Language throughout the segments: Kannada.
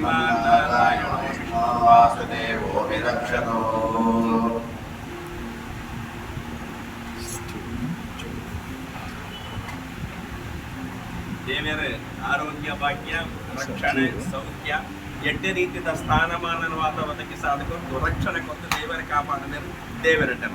श्रीमान्नारायण विष्णु वासुदेवो विरक्षतो ದೇವರ ಆರೋಗ್ಯ ಭಾಗ್ಯ ರಕ್ಷಣೆ ಸೌಖ್ಯ ಎಡ್ಡೆ ರೀತಿಯ ಸ್ಥಾನಮಾನನ ವಾತಾವರಣಕ್ಕೆ ಸಾಧಕೊಂಡು ರಕ್ಷಣೆ ಕೊಟ್ಟು ದೇವರ ಕಾಪಾಡಿದರೆ ದೇವರ ಟಮ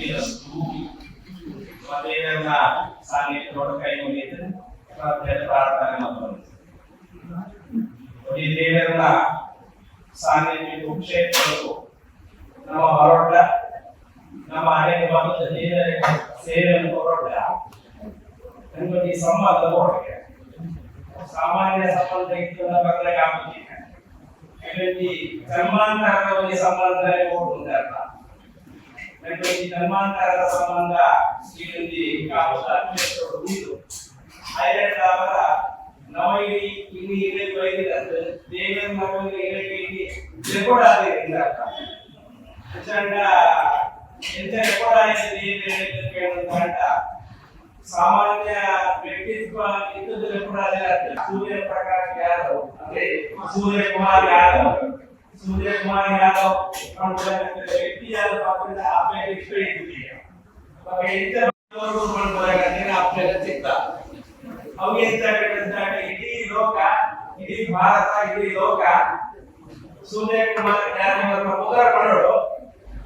ಮಾತ್ರ ದೇವರ ಸಾನ್ನಿಧ್ಯದೊಳಗೆ ಕೈ ಮುಗಿದು ಪ್ರಾರ್ಥನೆ ಮಾಡೋದು ಈ ದೇವರ ಸಾನ್ನಿಧ್ಯ ಕ್ಷೇತ್ರಗಳು ನಮ್ಮ ಹೊರಟ ನಮ್ಮ ಹಣೆಗೆ ಬಂದ ದೇವರ ಸೇವೆಯನ್ನು ಹೊರಟ ನಮಗೆ ಸಂಬಂಧ ಹೊರಗೆ ಸಾಮಾನ್ಯ ಸಂಬಂಧ ಇತ್ತು ಬದಲಾಗಿ ಆಗುತ್ತಿಲ್ಲ ಒಂದು ಸಂಬಂಧ ನನಗೆ ಈ ಜನ್ಮಾಂತರದ ಸಂಬಂಧ ಇಲ್ಲಿ ಕಾಪುದ ಕ್ಷೇತ್ರಗಳು ಉಂಟು ಆಯ್ದ ಅವರ ನಮಗೆ ಇಲ್ಲಿ ಇಲ್ಲಿ ಬೈದಿದ್ದು ದೇವರ ನಮಗೆ ಇಲ್ಲಿ ಇಲ್ಲಿ ರೆಕಾರ್ಡ್ ಆಗಿರಲಿಲ್ಲ ಚಂಡ ಎಂತ ರೆಕಾರ್ಡ್ ಆಗಿದೆ ದೇವರ ಕೇಳುವಂತ ಸಾಮಾನ್ಯ ವ್ಯಕ್ತಿತ್ವ ಇದ್ದದ್ದು ಕೂಡ ಅದೇ ಅರ್ಥ. ಸೂರ್ಯ ಪ್ರಕಾಶ್ ಯಾದವ್ ಅಂದ್ರೆ ಸೂರ್ಯ ಕುಮಾರ್ ಯಾದವ್ ಸೂರ್ಯ ಕುಮಾರ್ ಯಾದವ್ ಅನ್ನುವಂಥ ವ್ಯಕ್ತಿಯಾದ ಪಾತ್ರದ ಆಪ್ಯಾಯತೆ ಇಟ್ಟಿದ್ದೀವಿ ಅವಾಗ ಎಂತ ಮಾಡೋರು ಮಾಡ್ಬೋದಾಗ ನೀನು ಆಪ್ಯಾಯತೆ ಸಿಕ್ತ ಅವಾಗ ಎಂತ ಇಡೀ ಲೋಕ, ಇಡೀ ಭಾರತ, ಇಡೀ ಲೋಕ ಸೂರ್ಯ ಕುಮಾರ್ ಯಾದವ್ ಉದರ ಪಡೋಡು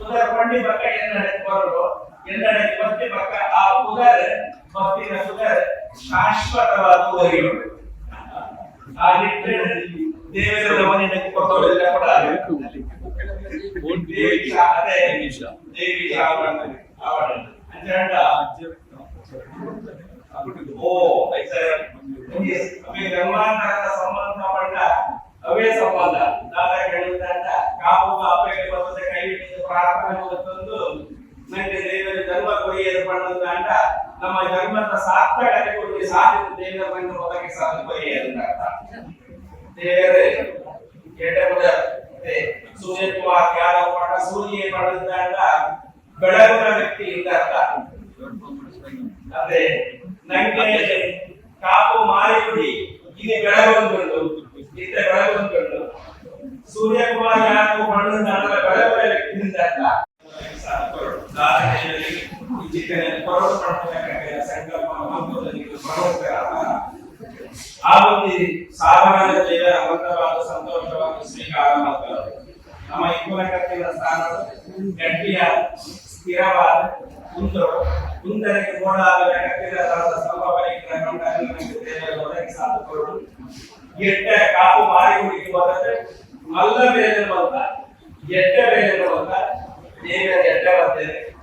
ಉದರ ಪಂಡಿ ಪಕ್ಕ ಎನ್ನಡೆ ಬರೋಡು ಎನ್ನಡೆ ಪಕ್ಕ ಆ ಉದರ ಭಕ್ತಿನ ಸುಗರ್ ಶಾಶ್ವತವಾದ ಒರಿಯೋಡು ಆ ನಿಟ್ಟಿನಲ್ಲಿ ದೇವರ ಮನೆಯ ಕೊಟ್ಟೋಡಿದ್ರೆ ಕೂಡ ದೇವಿ ಅದೇ, ದೇವಿ ಓ ಅವೇ ಧರ್ಮಾಂತರದ ಸಂಬಂಧ ಬರ್ತದೆ ಕೈ ಪ್ರಾರ್ಥನೆ ಧರ್ಮ ಕೊರಿಯರು ಅಂಟ ನಮ್ಮ ಧರ್ಮದ ಸಾರ್ಥಕತೆ ಕೊಡಿ ಸಾಧಿತ ಸಾಧ್ಯ ಕೊರಿಯರು ಅಂತ ದೇವರೇ ಎಡೆ ಮುದ ಸೂರ್ಯ ಕುಮಾರ್ ಕ್ಯಾಲ ಪಡ ಸೂರ್ಯ ಪಡೆದಂತ ಬೆಳಗುವ ವ್ಯಕ್ತಿ ಅರ್ಥ. ಅದೇ ನಂಗೆ ಕಾಪು ಮಾರಿಬಿಡಿ ಇಲ್ಲಿ ಬೆಳಗೊಂದುಂಟು ಚಿಕ್ಕನಲ್ಲಿ ಕೊರಡು ಮಾಡ್ಬೇಕಾಗಿಲ್ಲ ಸಂಕಲ್ಪ ಮಂತ್ರದಲ್ಲಿ ಬರೋಸ್ಕರ ಆ ಒಂದು ಸ್ವೀಕಾರ ಮಾಡ್ತಾರೆ. ನಮ್ಮ ಇಬ್ಬರ ಕತ್ತಿನ ಸ್ಥಾನವು ಗಟ್ಟಿಯ, ಸ್ಥಿರವಾದ, ಕುಂದರು, ಕುಂದರಿಗೆ ಗೋಡಾದ ಕತ್ತಿನ ಸಂಭವನಿಗೆ ದೇವರ ಒದಗಿ ಸಾಧುಕೊಂಡು ಎಟ್ಟ ಕಾಪು ಮಾರಿ ಹುಡುಕಿ ಹೋದರೆ ಮಲ್ಲ ಬಂದ, ಎಟ್ಟ ಬಂತ ದೇವರ ಎಟ್ಟ ಬರ್ತೇನೆ